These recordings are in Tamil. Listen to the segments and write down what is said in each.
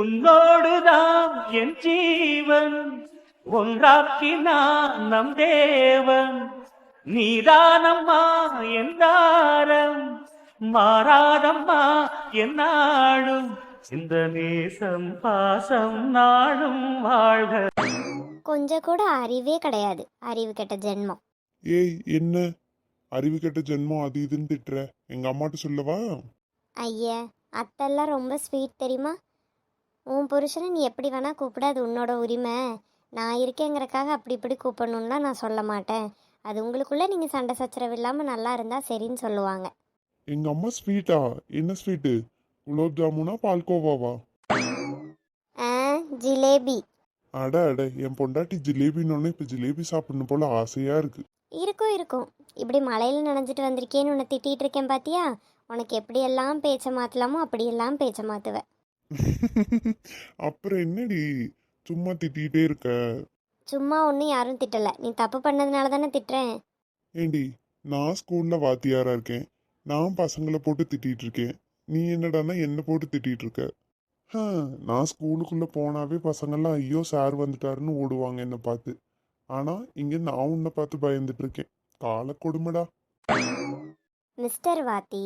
உன்னோடுதான் என் ஜீவன். ஒன்றாக்கினான் நம் தேவன். நீதானம்மா என் தாரம். மாறாதம்மா என் நாடும். இந்த நேசம் பாசம் நாடும் வாழ்க. கொஞ்சம் கூட அறிவே கிடையாது. அறிவு கெட்ட ஜென்மம். ஏய் என்ன? அறிவு கெட்ட ஜென்மம் அது இதுன்னு திட்டுற. எங்க அம்மாட்ட சொல்லவா? ஐயா அத்தெல்லாம் ரொம்ப ஸ்வீட் தெரியுமா? உன் புருஷனை நீ எப்படி வேணா கூப்பிட அது உன்னோட உரிமை. நான் இருக்கேங்கிறக்காக அப்படி இப்படி கூப்பிடணும்லாம் நான் சொல்ல மாட்டேன். அது உங்களுக்குள்ள நீங்கள் சண்டை சச்சரவு இல்லாமல் நல்லா இருந்தால் சரின்னு சொல்லுவாங்க. எங்க அம்மா ஸ்வீட்டா? என்ன ஸ்வீட்டு? குலோப் ஜாமுனா பால்கோவாவா? ஆ ஜிலேபி. அட அட என் பொண்டாட்டி ஜிலேபின்னு இப்ப ஜிலேபி சாப்பிடணும் போல ஆசையா இருக்கு. இருக்கும் இருக்கும். இப்படி மழையில் நனைஞ்சிட்டு வந்திருக்கேன்னு உன்னை திட்டிகிட்டு இருக்கேன் பாத்தியா? உனக்கு எப்படியெல்லாம் பேச்ச மாற்றலாமோ அப்படியெல்லாம் பேச்ச மாற்றுவேன் அப்புறம் என்னடி சும்மா திட்டிகிட்டே இருக்க? சும்மா ஒன்றும் யாரும் திட்டலை. நீ தப்பு பண்ணதுனால தானே திட்டுறேன். ஏண்டி நான் ஸ்கூல்ல வாத்தியாரா இருக்கேன். நான் பசங்களை போட்டு திட்டிட்டு இருக்கேன். நீ என்னடான்னா என்ன போட்டு திட்டிட்டு இருக்க? நான் ஸ்கூலுக்குள்ள போனாவே பசங்கெல்லாம் ஐயோ சார் வந்துட்டாருன்னு ஓடுவாங்க என்னை பார்த்து. ஆனா இங்க நான் உன்னை பார்த்து பயந்துட்டு இருக்கேன். கால கொடுமைடா. மிஸ்டர் வாத்தி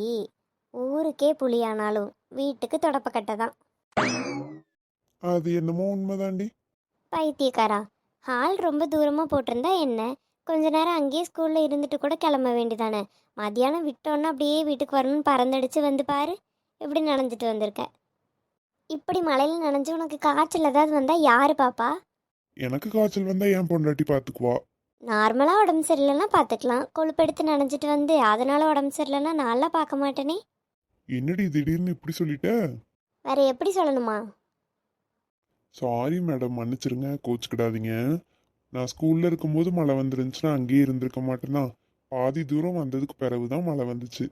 ஊருக்கே புலியானாலும் வீட்டுக்கு தொடப்பக்கட்டை தான். அது என்னமோ உண்மைதாண்டி. பைத்தியக்காரா? ஹால் ரொம்ப தூரமாக போட்டிருந்தா என்ன? கொஞ்ச நேரம் அங்கேயே ஸ்கூலில் இருந்துட்டு கூட கிளம்ப வேண்டியதானே? மதியானம் விட்டோன்னா அப்படியே வீட்டுக்கு வரணும்னு பறந்தடிச்சு வந்து பாரு. இப்படி நனைஞ்சிட்டு வந்திருக்க? இப்படி மழையில் நனைஞ்சு உனக்கு காய்ச்சல் ஏதாவது வந்தால் யார் பாப்பா? எனக்கு காய்ச்சல் வந்தா என் பொண்டாட்டி பார்த்துக்குவா நார்மலாக உடம்பு சரியில்லைன்னா பார்த்துக்கலாம் கொழுப்பெடுத்து நனைஞ்சிட்டு வந்து அதனால உடம்பு சரியில்லைன்னா நான்லாம் பார்க்க மாட்டேனே. என்னடி திடீர்னு இப்படி சொல்லிட்ட? வேற எப்படி சொல்லணுமா? சாரி மேடம் மன்னிச்சிருங்க கோச்சுக்கிடாதீங்க. நான் ஸ்கூல்ல இருக்கும்போது மழை வந்துருந்துச்சுன்னா அங்கேயே இருந்திருக்க மாட்டேனா பாதி தூரம் வந்ததுக்கு பிறகுதான் மழை வந்துச்சு.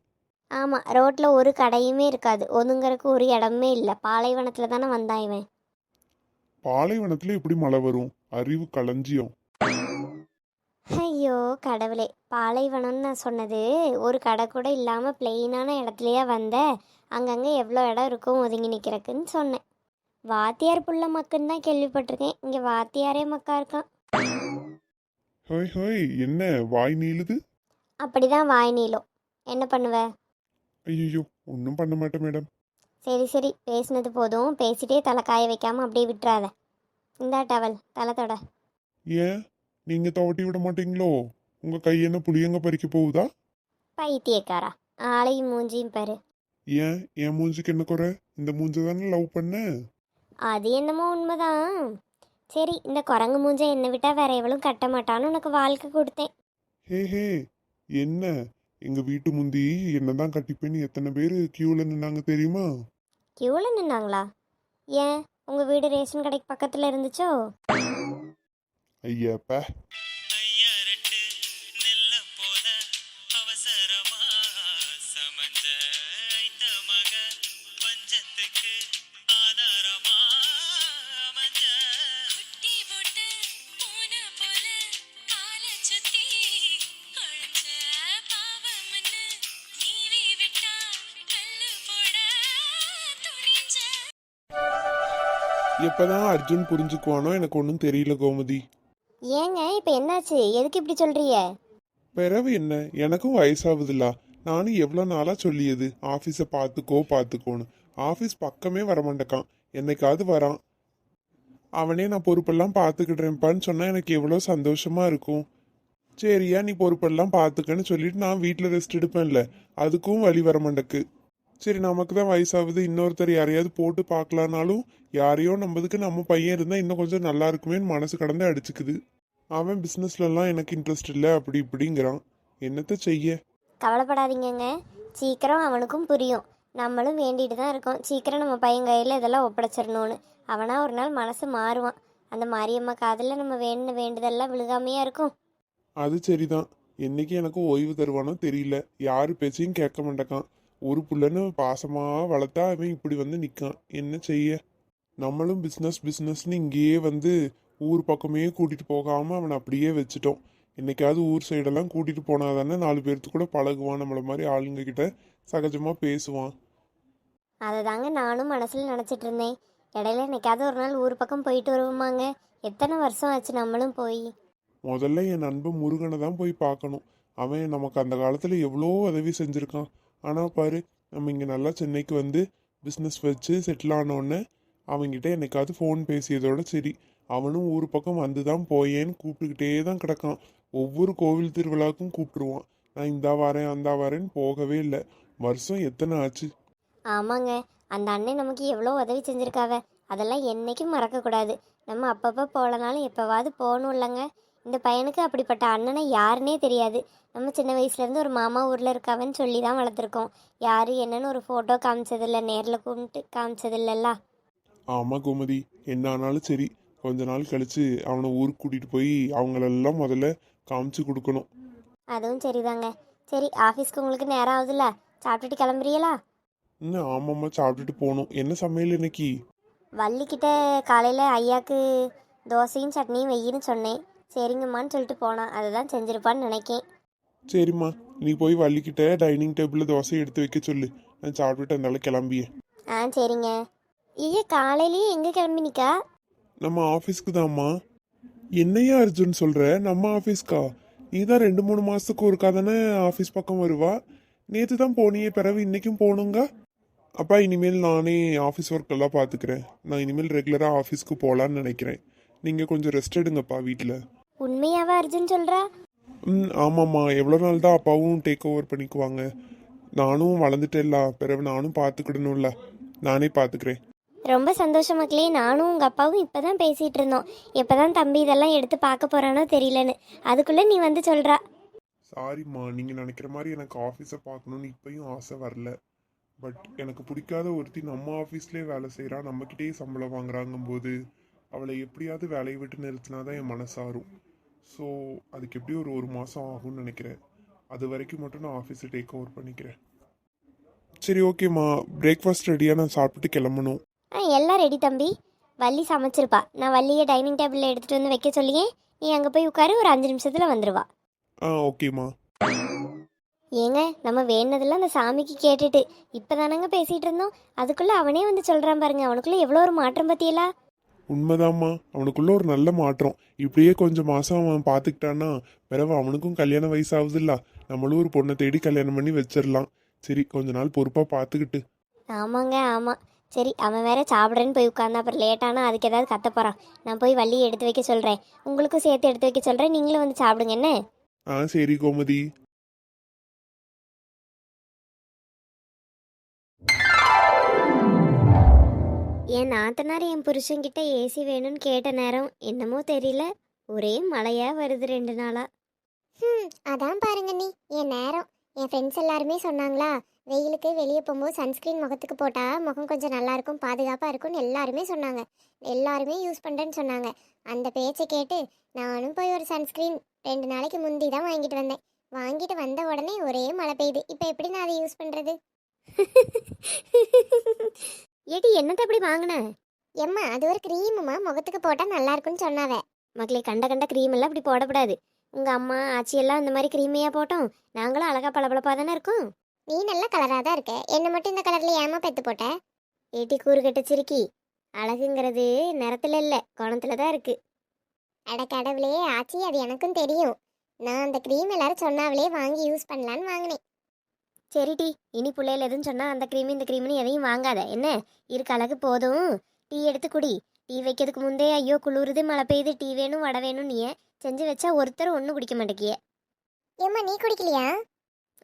ஆமாம் ரோட்டில் ஒரு கடையுமே இருக்காது. ஒதுங்கறக்கு ஒரு இடமே இல்லை. பாலைவனத்தில் தானே வந்தான் இவன். பாலைவனத்துல எப்படி மழை வரும்? அறிவு களஞ்சியம். ஐயோ கடவுளே. பாலைவனம்னு நான் சொன்னது ஒரு கடை கூட இல்லாமல் பிளெயினான இடத்துலையே வந்த? அங்கங்கே எவ்வளோ இடம் இருக்கும் ஒதுங்கி நிற்கிறக்குன்னு சொன்னேன். வாத்தியார் புள்ள மக்குன்னு தான் கேள்விப்பட்டிருக்கேன். இங்கே வாத்தியாரே மக்கா இருக்கான். ஹோய் ஹோய் என்ன வாய் நீளுது? அப்படி தான் வாய் நீளம். என்ன பண்ணுவ? ஐயோ ஒன்றும் பண்ண மாட்டேன் மேடம். சரி சரி பேசினது போதும். பேசிட்டே தலை காய வைக்காமல் அப்படியே விட்டுறாத. இந்தா டவல் தலை தொட. ஏன்? நீங்க துவட்டி விட மாட்டீங்களோ? உங்க கை என்ன புளியங்க பறிக்க போகுதா? பைத்தியக்காரா. ஆளையும் மூஞ்சியும் பாரு. ஏன்? என் மூஞ்சிக்கு என்ன குறை? இந்த மூஞ்ச தானே லவ் பண்ண? அது என்னமோ உண்மைதான். சரி இந்த குரங்கு மூஞ்ச என்னை விட்டால் வேற எவளும் கட்ட மாட்டான்னு உனக்கு வாழ்க்கை கொடுத்தேன். ஹே ஹே என்ன? எங்க வீட்டு முந்தி என்னதான் கட்டிப்பேன்னு எத்தனை பேர் கியூல நின்னாங்க தெரியுமா? கியூவில் நின்னாங்களா? ஏன்? உங்கள் வீடு ரேஷன் கடைக்கு பக்கத்தில் இருந்துச்சோ? ஐயாப்பா. எப்பதான் அர்ஜுன் புரிஞ்சுக்குவானோ எனக்கு ஒன்றும் தெரியல கோமதி. ஏங்க இப்போ என்னாச்சு? எதுக்கு இப்படி சொல்றிய பிறவு என்ன? எனக்கும் வயசாகுதுல்ல நானும் எவ்வளோ நாளாக சொல்லியது? ஆஃபீஸை பார்த்துக்கோ பார்த்துக்கோன்னு. ஆஃபீஸ் பக்கமே வரமாட்டேக்கான். என்னைக்காவது வரான். அவனே நான் பொறுப்பெல்லாம் பார்த்துக்கிடுறேன்ப்பான்னு சொன்னால் எனக்கு எவ்வளோ சந்தோஷமா இருக்கும். சரியா நீ பொறுப்பெல்லாம் பார்த்துக்கன்னு சொல்லிட்டு நான் வீட்டில் ரெஸ்ட் எடுப்பேன்ல. அதுக்கும் வழி வரமாட்டேக்கு. சரி நமக்கு தான் வயசாகுது. இன்னொருத்தர் யாரையாவது போட்டு பார்க்கலானாலும் யாரையோ நம்பதுக்கு நம்ம பையன் இருந்தால் இன்னும் கொஞ்சம் நல்லா இருக்குமேன்னு மனசு கடந்து அடிச்சுக்குது. அவன் பிஸ்னஸ்லலாம் எனக்கு இன்ட்ரெஸ்ட் இல்லை அப்படி இப்படிங்கிறான். என்னத்த செய்ய? கவலைப்படாதீங்கங்க. சீக்கிரம் அவனுக்கும் புரியும். நம்மளும் வேண்டிட்டு தான் இருக்கோம். சீக்கிரம் நம்ம பையன் கையில் இதெல்லாம் ஒப்படைச்சிடணும்னு. அவனா ஒரு நாள் மனசு மாறுவான். அந்த மாரியம்மா காதில் நம்ம வேண்டின வேண்டுதெல்லாம் விழுகாமையா இருக்கும். அது சரிதான். என்னைக்கு எனக்கு ஓய்வு தருவானோ தெரியல. யாரு பேச்சையும் கேட்க மாட்டேக்கான். ஒரு புள்ளன்னு பாசமா வளர்த்தா அவன் இப்படி வந்து நிற்கான் என்ன செய்ய? நம்மளும் பிஸ்னஸ் பிஸ்னஸ்னு இங்கேயே வந்து ஊர் பக்கமே கூட்டிட்டு போகாம அவனை அப்படியே வச்சுட்டோம். என்னைக்காவது ஊர் சைடெல்லாம் கூட்டிட்டு போனா தானே நாலு பேர்த்து கூட பழகுவான். நம்மள மாதிரி ஆளுங்க கிட்ட சகஜமா பேசுவான். அதை தாங்க நானும் மனசில் நினச்சிட்டு இருந்தேன். இடையில என்னைக்காவது ஒரு நாள் ஊர் பக்கம் போயிட்டு வருவோமாங்க. எத்தனை வருஷம் ஆச்சு நம்மளும் போய்? முதல்ல என் நண்பன் முருகனை தான் போய் பார்க்கணும். அவன் நமக்கு அந்த காலத்தில் எவ்வளோ உதவி செஞ்சுருக்கான். ஆனால் பாரு நம்ம இங்கே நல்லா சென்னைக்கு வந்து பிஸ்னஸ் வச்சு செட்டில் ஆனோடனே அவன்கிட்ட என்னைக்காவது ஃபோன் பேசியதோட சரி அவனும் ஊர் பக்கம் வந்து தான் போயேன்னு கூப்பிட்டுக்கிட்டே தான் கிடக்கான். ஒவ்வொரு கோவில் திருவிழாவுக்கும் கூப்பிட்டுருவான். நான் இந்தா வரேன் அந்தா வரேன்னு போகவே இல்லை. வருஷம் எத்தனை ஆச்சு? ஆமாங்க அந்த அண்ணன் நமக்கு எவ்வளோ உதவி செஞ்சுருக்காவ. அதெல்லாம் என்னைக்கும் மறக்கக்கூடாது. நம்ம அப்பப்போ போகலனாலும் எப்போவாவது போகணும் இல்லைங்க. இந்த பையனுக்கு அப்படிப்பட்ட அண்ணனை யாருன்னே தெரியாது. நம்ம சின்ன வயசுலேருந்து ஒரு மாமா ஊரில் இருக்காவன்னு சொல்லி தான் வளர்த்துருக்கோம். யார் என்னன்னு ஒரு ஃபோட்டோ காமிச்சதில்ல நேரில் கும்பிட்டு காமிச்சதில்லல்ல. ஆமாம் கோமதி என்ன ஆனாலும் சரி. கொஞ்ச நாள் கழிச்சு அவனை ஊருக்கு கூட்டிகிட்டு போய் அவங்களெல்லாம் முதல்ல காமிச்சு கொடுக்கணும். அதுவும் சரிதாங்க. சரி ஆஃபீஸ்க்கு உங்களுக்கு நேரம் ஆகுதுல்ல? சாப்பிட்டுட்டு கிளம்புறீங்களா? இன்னும் ஆமாம்மா சாப்பிட்டுட்டு போகணும். என்ன சமையல் இன்னைக்கு? வள்ளிக்கிட்ட காலையில் ஐயாக்கு தோசையும் சட்னியும் வெய்யின்னு சொன்னேன். சரிங்கம்மான்னு சொல்லிட்டு போனான். அதை தான் செஞ்சிருப்பான்னு நினைக்கேன். சரிம்மா நீ போய் வள்ளிக்கிட்ட டைனிங் டேபிளில் தோசை எடுத்து வைக்க சொல்லு. நான் சாப்பிட்டுட்டு அதனால கிளம்பியே. ஆ சரிங்க. ஐயா காலையிலேயே எங்கே கிளம்பினிக்கா நம்ம ஆஃபீஸ்க்கு தான்மா என்னையா அர்ஜுன் சொல்கிற நம்ம ஆஃபீஸ்க்கா நீ தான் ரெண்டு மூணு மாதத்துக்கு ஒருக்கா தானே ஆஃபீஸ் பக்கம் வருவா? நேற்று தான் போனியே பிறகு இன்னைக்கும் போகணுங்க? அப்பா இனிமேல் நானே ஆஃபீஸ் ஒர்க் எல்லாம் பார்த்துக்கிறேன். நான் இனிமேல் ரெகுலராக ஆஃபீஸ்க்கு போகலான்னு நினைக்கிறேன். நீங்கள் கொஞ்சம் ரெஸ்ட் எடுங்கப்பா வீட்டில் உண்மையாவா அர்ஜுன் சொல்கிறா ம் ஆமாம்மா. எவ்வளோ நாள் தான் அப்பாவும் டேக் ஓவர் பண்ணிக்குவாங்க. நானும் வளர்ந்துட்டேல்ல பிறகு நானும் பார்த்துக்கிடணும்ல. நானே பார்த்துக்கிறேன். ரொம்ப சந்தோஷம் மக்களே. நானும் உங்கள் அப்பாவும் இப்போ தான் பேசிகிட்டு இருந்தோம். எப்போ தான் தம்பி இதெல்லாம் எடுத்து பார்க்க போகிறானோ தெரியலன்னு. அதுக்குள்ளே நீ வந்து சொல்கிறா சாரிம்மா நீங்கள் நினைக்கிற மாதிரி எனக்கு ஆஃபீஸை பார்க்கணுன்னு இப்பயும் ஆசை வரல. பட் எனக்கு பிடிக்காத ஒருத்தி நம்ம ஆஃபீஸ்லேயே வேலை செய்கிறா நம்மக்கிட்டேயே சம்பளம் வாங்குறாங்கும்போது அவளை எப்படியாவது வேலையை விட்டு நிறுத்தினா தான் என் மனசாரும் ஸோ அதுக்கு எப்படி ஒரு ஒரு மாதம் ஆகும்னு நினைக்கிறேன். அது வரைக்கும் மட்டும் நான் ஆஃபீஸை டேக் ஓவர் பண்ணிக்கிறேன். சரி ஓகேம்மா பிரேக்ஃபாஸ்ட் ரெடியாக நான் சாப்பிட்டுட்டு கிளம்பணும். ஆ எல்லாம் ரெடி தம்பி. வள்ளி சமைச்சிருப்பா. நான் வள்ளியை டைனிங் டேபிளில் எடுத்துகிட்டு வந்து வைக்க சொல்லியே நீ அங்கே போய் உட்காரு ஒரு அஞ்சு நிமிஷத்தில் வந்துடுவா ஆ ஓகேம்மா ஏங்க நம்ம வேணதெல்லாம் அந்த சாமிக்கு கேட்டுட்டு இப்போ தானங்க பேசிகிட்டு இருந்தோம். அதுக்குள்ளே அவனே வந்து சொல்கிறான் பாருங்க அவனுக்குள்ளே எவ்வளோ ஒரு மாற்றம் பற்றியலா உண்மைதாம்மா. அவனுக்குள்ள ஒரு நல்ல மாற்றம். இப்படியே கொஞ்சம் மாசம் அவன் பார்த்துக்கிட்டான்னா பிறகு அவனுக்கும் கல்யாண வயசாகுதுல்ல நம்மளும் ஒரு பொண்ணை தேடி கல்யாணம் பண்ணி வச்சிடலாம் சரி கொஞ்ச நாள் பொறுப்பா பார்த்துக்கிட்டு ஆமாங்க ஆமாம் சரி அவன் வேற சாப்பிட்றேன்னு போய் உட்காந்தா அப்புறம் லேட்டானா அதுக்கு ஏதாவது கத்த போகிறான் நான் போய் வள்ளியை எடுத்து வைக்க சொல்கிறேன் உங்களுக்கும் சேர்த்து எடுத்து வைக்க சொல்கிறேன் நீங்களும் வந்து சாப்பிடுங்க என்ன? ஆ சரி கோமதி. என் நாத்தனார் என் புருஷன்கிட்ட ஏசி வேணும்னு கேட்ட நேரம் என்னமோ தெரியல. ஒரே மழையா வருது ரெண்டு நாளா. ம் அதான் பாருங்க நீ என் நேரம். என் ஃப்ரெண்ட்ஸ் எல்லாருமே சொன்னாங்களா வெயிலுக்கு வெளியே போகும்போது சன்ஸ்க்ரீன் முகத்துக்கு போட்டால் முகம் கொஞ்சம் நல்லா இருக்கும் பாதுகாப்பாக இருக்கும்னு எல்லாருமே சொன்னாங்க. எல்லாருமே யூஸ் பண்ணுறேன்னு சொன்னாங்க. அந்த பேச்சை கேட்டு நானும் போய் ஒரு சன்ஸ்க்ரீன் ரெண்டு நாளைக்கு முந்தி தான் வாங்கிட்டு வந்தேன். வாங்கிட்டு வந்த உடனே ஒரே மழை பெய்யுது. இப்போ எப்படி நான் அதை யூஸ் பண்ணுறது ஏடி என்னத்தை அப்படி வாங்கின? எம்மா அது ஒரு க்ரீமுமா முகத்துக்கு போட்டால் நல்லா இருக்கும்னு சொன்னாவே. மக்களே கண்ட கண்ட க்ரீம் எல்லாம் இப்படி போடக்கூடாது. உங்க அம்மா ஆச்சி எல்லாம் இந்த மாதிரி க்ரீமையா போட்டோம். நாங்களும் அழகா பளபளப்பா தானே இருக்கோம். நீ நல்ல கலராக தான் இருக்க. என்ன மட்டும் இந்த கலரில் ஏமா பெத்து போட்ட? ஏட்டி கூறு கட்டச்சிருக்கி அழகுங்கிறது நிறத்துல இல்ல குணத்துல தான் இருக்கு. அட கடவுளே ஆச்சி அது எனக்கும் தெரியும். நான் அந்த க்ரீம் எல்லாரும் சொன்னாவளே வாங்கி யூஸ் பண்ணலான்னு வாங்கினேன். சரிடி இனி பிள்ளையில எதுவும் சொன்னா அந்த க்ரீம் இந்த க்ரீம்னு எதையும் வாங்காத. என்ன? இருக்க அழகு போதும். டீ எடுத்து குடி. டீ வைக்கிறதுக்கு முந்தே ஐயோ குளிருது மழை பெய்யுது டீ வேணும் வடை வேணும் நீ செஞ்சு வச்சா ஒருத்தர் ஒன்றும் குடிக்க மாட்டேங்கிய ஏம்மா நீ குடிக்கலையா?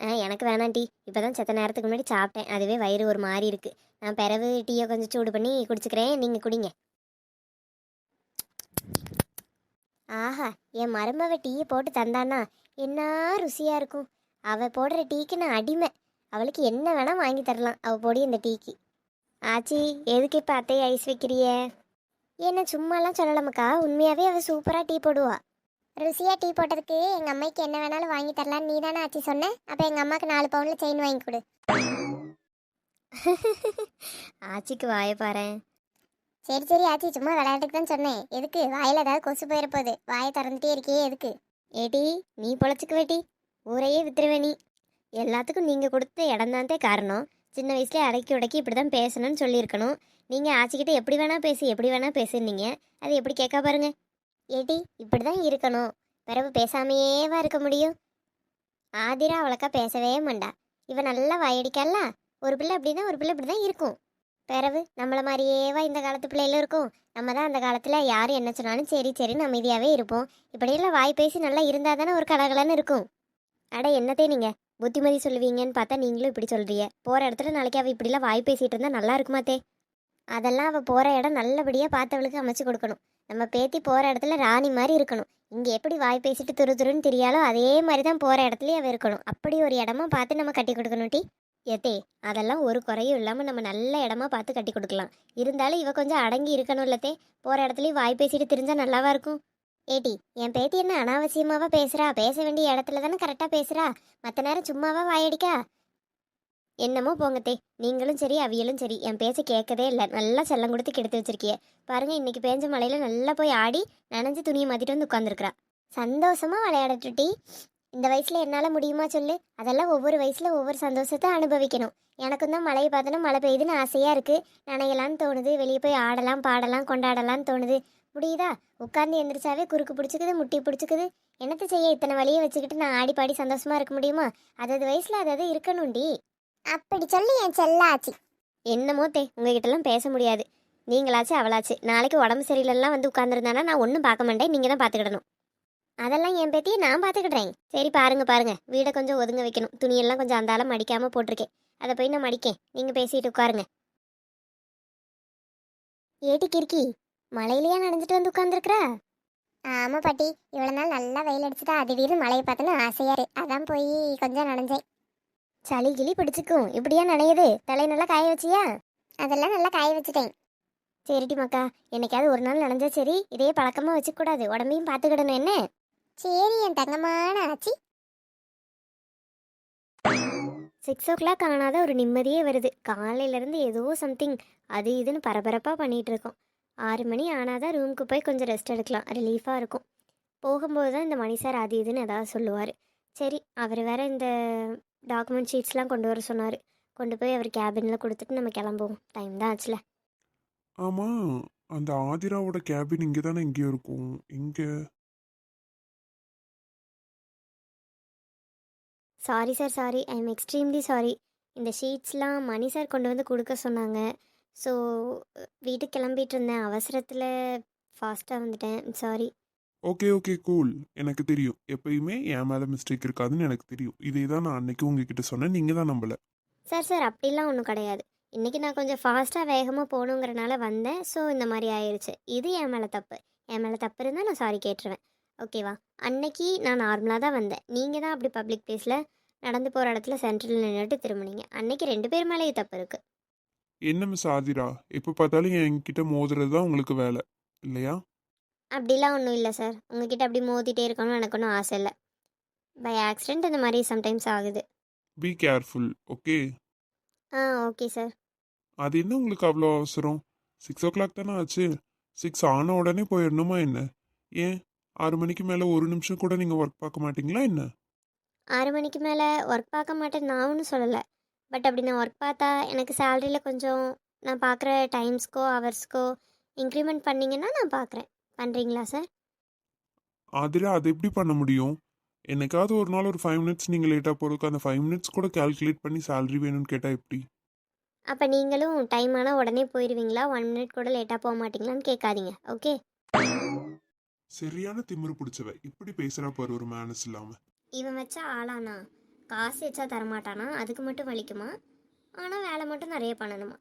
ஆ எனக்கு வேணாம் டீ. இப்போதான் செத்த நேரத்துக்கு முன்னாடி சாப்பிட்டேன். அதுவே வயிறு ஒரு மாதிரி இருக்கு. நான் பிறகு டீயை கொஞ்சம் சூடு பண்ணி குடிச்சுக்கிறேன். நீங்கள் குடிங்க. ஆஹா என் மருமவ டீயை போட்டு தந்தானா என்ன ருசியா இருக்கும். அவ போடுற டீக்கு நான் அடிமை. அவளுக்கு என்ன வேணா வாங்கி தரலாம் அவ போடி இந்த டீக்கு. ஆச்சி எதுக்கு இப்போ அத்தையை ஐஸ் வைக்கிறிய? என்ன சும்மாலாம் சொல்லலாமக்கா உண்மையாவே அவ சூப்பரா டீ போடுவா. ருசியா டீ போட்டதுக்கு எங்க அம்மைக்கு என்ன வேணாலும் வாங்கி தரலான்னு நீ தானே ஆச்சி சொன்ன? அப்ப எங்க அம்மாக்கு நாலு பவுன்ல செயின் வாங்கி கொடு. ஆச்சிக்கு வாய பாரேன். சரி சரி ஆச்சி சும்மா விளையாட்டுக்கு தான் சொன்னேன். எதுக்கு? வாயில ஏதாவது கொசு போயிட போகுது. வாயை திறந்துட்டே இருக்கியே எதுக்கு? ஏடி நீ பொழைச்சிக்குவேட்டி ஊரையே வித்துருவே எல்லாத்துக்கும் நீங்கள் கொடுத்த இடம்தான்தே காரணம். சின்ன வயசுலேயே அடக்கி உடக்கி இப்படி தான் பேசணும்னு சொல்லியிருக்கணும். நீங்கள் ஆச்சிக்கிட்ட எப்படி வேணால் பேசி எப்படி வேணால் பேசுனீங்க அது எப்படி கேட்க பாருங்க. ஏடி இப்படி தான் இருக்கணும். பிறகு பேசாமையேவா இருக்க முடியும்? ஆதிரா அவளக்கா பேசவே மாட்டா. இவன் நல்லா வாயடிக்கல்ல ஒரு பிள்ளை அப்படின்னா ஒரு பிள்ளை இப்படி தான் இருக்கும். பிறகு நம்மளை மாதிரியேவா இந்த காலத்து பிள்ளைகளும் இருக்கும். நம்ம தான் அந்த காலத்தில் யார் என்ன சொன்னாலும் சரி சரின்னு அமைதியாகவே இருப்போம். இப்படியெல்லாம் வாய் பேசி நல்லா இருந்தால் தானே ஒரு கலகலன்னு இருக்கும். அட என்னத்தே நீங்கள் புத்திமதி சொல்லுவீங்கன்னு பார்த்தா நீங்களும் இப்படி சொல்கிறீங்க போகிற இடத்துல நாளைக்கு அவள் இப்படிலாம் வாய் பேசிகிட்டு இருந்தால் நல்லா இருக்குமாத்தே அதெல்லாம் அவள் போகிற இடம் நல்லபடியாக பார்த்தவளுக்கு அமைச்சு கொடுக்கணும். நம்ம பேத்தி போகிற இடத்துல ராணி மாதிரி இருக்கணும். இங்கே எப்படி வாய் பேசிட்டு துரு துருன்னு தெரியாலோ அதே மாதிரி தான் போகிற இடத்துலயே அவள் இருக்கணும். அப்படி ஒரு இடமா பார்த்து நம்ம கட்டி கொடுக்கணும் டி. எத்தே அதெல்லாம் ஒரு குறையும் இல்லாமல் நம்ம நல்ல இடமா பார்த்து கட்டி கொடுக்கலாம். இருந்தாலும் இவ கொஞ்சம் அடங்கி இருக்கணும் இல்லத்தே போகிற இடத்துலயும் வாய் பேசிட்டு தெரிஞ்சா நல்லாவா இருக்கும்? ஏடி என் பேத்தி என்ன அனாவசியமாவா பேசுறா? பேச வேண்டிய இடத்துல தானே கரெக்டாக பேசுறா? மற்ற நேரம் சும்மாவா வாயடிக்கா? என்னமோ போங்கத்தே நீங்களும் சரி அவியலும் சரி என் பேச்ச கேட்கதே இல்லை. நல்லா செல்லம் கொடுத்து கெடுத்து வச்சிருக்கிய. பாருங்க இன்னைக்கு பேஞ்ச மழையில நல்லா போய் ஆடி நனைஞ்சு துணியை மாத்திட்டு வந்து உட்காந்துருக்குறா சந்தோஷமா விளையாடட்டுட்டி. இந்த வயசுல என்னால முடியுமா சொல்லு? அதெல்லாம் ஒவ்வொரு வயசுல ஒவ்வொரு சந்தோஷத்தை அனுபவிக்கணும். எனக்கும் தான் மழையை பார்த்தோன்னா மழை பெய்யுதுன்னு ஆசையா இருக்கு. நனையலான்னு தோணுது வெளியே போய் ஆடலாம் பாடலாம் கொண்டாடலாம்னு தோணுது. முடியுதா உட்கார்ந்து எந்திரிச்சாவே குறுக்கு பிடிச்சிக்குது முட்டி பிடிச்சிக்குது. என்னத்த செய்ய இத்தனை வழியை வச்சுக்கிட்டு நான் ஆடி பாடி சந்தோஷமா இருக்க முடியுமா? அதாவது வயசுல அதாவது இருக்கணும்டி. அப்படி சொல்லி என் செல்லாச்சு. என்னமோ தே உங்ககிட்டலாம் பேச முடியாது. நீங்களாச்சு அவளாச்சு. நாளைக்கு உடம்பு சரியில்லைலாம் வந்து உட்காந்துருந்தானா நான் ஒன்றும் பார்க்க மாட்டேன். நீங்கள் தான் பார்த்துக்கிடணும். அதெல்லாம் என் பேத்தியை நான் பார்த்துக்கிடுறேன். சரி பாருங்க பாருங்க. வீடை கொஞ்சம் ஒதுங்க வைக்கணும். துணியெல்லாம் கொஞ்சம் அந்தால மடிக்காமல் போட்டிருக்கேன். அதை போய் நான் மடிக்கேன். நீங்கள் பேசிட்டு உட்காருங்க. ஏட்டி கிறுக்கி மழையிலையா நனைஞ்சிட்டு வந்து உட்காந்துருக்குறா ஆமா பாட்டி இவ்வளவு நாள் நல்லா வெயில் அடிச்சுட்டா திடீர்னு மழையை பார்த்தோன்னு ஆசையா அதான் போய் கொஞ்சம் நனைஞ்சேன். சளி கிளி பிடிச்சிக்கும். இப்படியா நனையுது? தலை நல்லா காய வச்சியா? அதெல்லாம் நல்லா காய வச்சுட்டேன். சரிடி மக்கா. என்னைக்காவது ஒரு நாள் நனைஞ்சா சரி இதே பழக்கமாக வச்சுக்கூடாது. உடம்பையும் பார்த்துக்கிடணும் என்ன? சரி என் தங்கமான ஆச்சி. சிக்ஸ் ஓ கிளாக் ஆனாத ஒரு நிம்மதியே வருது. காலையிலேருந்து ஏதோ சம்திங் அது இதுன்னு பரபரப்பாக பண்ணிகிட்டு இருக்கோம். ஆறு மணி ஆனாதான் ரூமுக்கு போய் கொஞ்சம் ரெஸ்ட் எடுக்கலாம். ரிலீஃபாக இருக்கும். போகும்போது தான் இந்த மணி சார் அது இதுன்னு ஏதாவது சொல்லுவார். சரி அவர் வேற இந்த டாக்குமெண்ட் ஷீட்ஸ்லாம் கொண்டு வர சொன்னார். கொண்டு போய் அவர் கேபினில் கொடுத்துட்டு நம்ம கிளம்புவோம். டைம் தான் ஆச்சுல. ஆமா அந்த ஆதிராவோட கேபின் இங்கே தானே எங்கேயோ இருக்கும். இங்கே. Sorry sir sorry I am extremely sorry இந்த ஷீட்ஸ்லாம் மணி சார் கொண்டு வந்து கொடுக்க சொன்னாங்க. ஸோ வீட்டுக்கு கிளம்பிட்டு இருந்தேன் அவசரத்தில் ஃபாஸ்ட்டாக வந்துட்டேன். சாரி ஓகே ஓகே கூல் எனக்கு தெரியும். எப்பயுமே என் மேலே மிஸ்டேக் இருக்காதுன்னு எனக்கு தெரியும். இதே தான் நான் அன்னைக்கு உங்ககிட்ட சொன்னேன். நீங்கள் தான் நம்பல. சார் சார் அப்படிலாம் ஒன்றும் கிடையாது. இன்றைக்கி நான் கொஞ்சம் ஃபாஸ்ட்டாக வேகமாக போகணுங்கிறனால வந்தேன். ஸோ இந்த மாதிரி ஆயிடுச்சு இது என் மேலே தப்பு. என் மேலே தப்பு இருந்தால் நான் சாரி கேட்டுருவேன். ஓகேவா அன்னைக்கு நான் நார்மலாக தான் வந்தேன். நீங்கள் தான் அப்படி பப்ளிக் பிளேஸில் நடந்து போகிற இடத்துல சென்ட்ரல் நின்றுட்டு திரும்பினீங்க. அன்னைக்கு ரெண்டு பேர் மேலேயும் தப்பு இருக்குது என்ன மிஸ் ஆதிரா? எப்போ பார்த்தாலும் என்கிட்ட மோதுறது தான் உங்களுக்கு வேலை இல்லையா? அப்படிலாம் ஒன்றும் இல்லை சார் உங்ககிட்ட அப்படி மோதிட்டே இருக்கணும்னு எனக்கு ஒன்றும் ஆசை இல்லை. பை ஆக்சிடென்ட் இந்த மாதிரி சம்டைம்ஸ் ஆகுது. Be careful okay ah okay sir அது என்ன உங்களுக்கு அவ்வளோ அவசரம்? சிக்ஸ் ஓ கிளாக் தானே ஆச்சு? சிக்ஸ் ஆன உடனே போயிடணுமா என்ன? ஏன்? ஆறு மணிக்கு மேலே ஒரு நிமிஷம் கூட நீங்கள் ஒர்க் பார்க்க மாட்டீங்களா என்ன? ஆறு மணிக்கு மேலே ஒர்க் பார்க்க மாட்டேன் நான் ஒன்றும் சொல்லலை. பட் அப்படி நான் ஒர்க் பார்த்தா எனக்கு சேலரியில் கொஞ்சம் நான் பார்க்குற டைம்ஸ்க்கோ ஹவர்ஸ்க்கோ இன்க்ரிமெண்ட் பண்ணிங்கன்னா நான் பார்க்குறேன். பண்ணுறீங்களா சார் அதில் அது எப்படி பண்ண முடியும்? என்னைக்காவது ஒரு நாள் ஒரு ஃபைவ் மினிட்ஸ் நீங்கள் லேட்டாக போகிறதுக்கு அந்த ஃபைவ் மினிட்ஸ் கூட கால்குலேட் பண்ணி salary வேணும்னு கேட்டால் எப்படி? அப்போ நீங்களும் டைம் ஆனால் உடனே போயிடுவீங்களா ஒன் மினிட் கூட லேட்டாக போக மாட்டீங்களான்னு கேட்காதீங்க ஓகே சரியான திமிரு பிடிச்சவ. இப்படி பேசுகிறா பாரு ஒரு மேனஸ் இல்லாமல் இவன் வச்சா ஆளானா? காசு வச்சா தரமாட்டானா? அதுக்கு மட்டும் வலிக்குமா? ஆனால் வேலை மட்டும் நிறைய பண்ணணுமா?